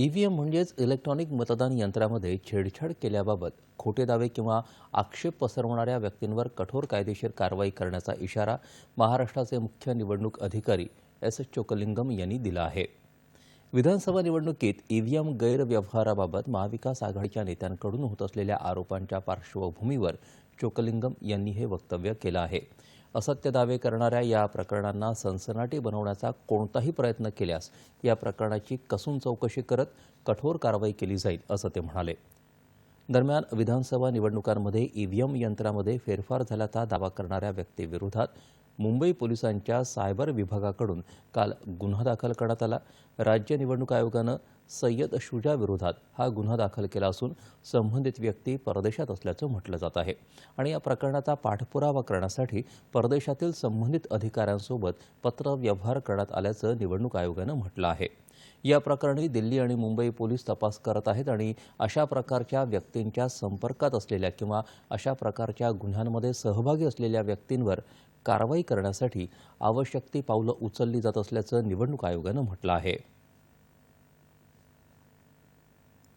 EVM म्हणजेच electronic मतदान यंत्रामध्ये छेडछाड केल्याबाबत खोटे दावे किंवा आक्षेप पसरवणाऱ्या व्यक्तींवर कठोर कायदेशीर कारवाई करण्याचा इशारा महाराष्ट्राचे मुख्य निवडणूक अधिकारी एस चोकलिंगम यांनी दिला आहे. विधानसभा निवडणुकीत ईव्हीएम गैरव्यवहाराबाबत महाविकास आघाडीच्या नेत्यांकडून होत असलेल्या आरोपांच्या पार्श्वभूमीवर चोकलिंगम यांनी हे वक्तव्य केलं आहे. असत्य दावे करणाऱ्या या प्रकरणांना सनसनाटी बनवण्याचा कोणताही प्रयत्न केल्यास या प्रकरणाची कसून चौकशी करत कठोर कारवाई केली जाईल असं ते म्हणाले. दरम्यान विधानसभा निवडणुकांमध्ये ईव्हीएम यंत्रामध्ये फेरफार झाल्याचा दावा करणाऱ्या व्यक्तीविरोधात मुंबई पोलिसांच्या सायबर विभागाकडून काल गुन्हा दाखल करण्यात आला. राज्य निवडणूक आयोगानं सय्यद शुजा विरोधात हा गुन्हा दाखल केला असून संबंधित व्यक्ती परदेशात असल्याचं म्हटलं जात आहे. आणि या प्रकरणाचा पाठपुरावा करण्यासाठी परदेशातील संबंधित अधिकाऱ्यांसोबत पत्रव्यवहार करण्यात आल्याचं निवडणूक आयोगानं म्हटलं आहे. या प्रकरणी दिल्ली आणि मुंबई पोलीस तपास करत आहेत आणि अशा प्रकारच्या व्यक्तींच्या संपर्कात असलेल्या किंवा अशा प्रकारच्या गुन्ह्यांमध्ये सहभागी असलेल्या व्यक्तींवर कारवाई करण्यासाठी आवश्यक ती पावलं उचलली जात असल्याचं निवडणूक आयोगानं म्हटलं आहे.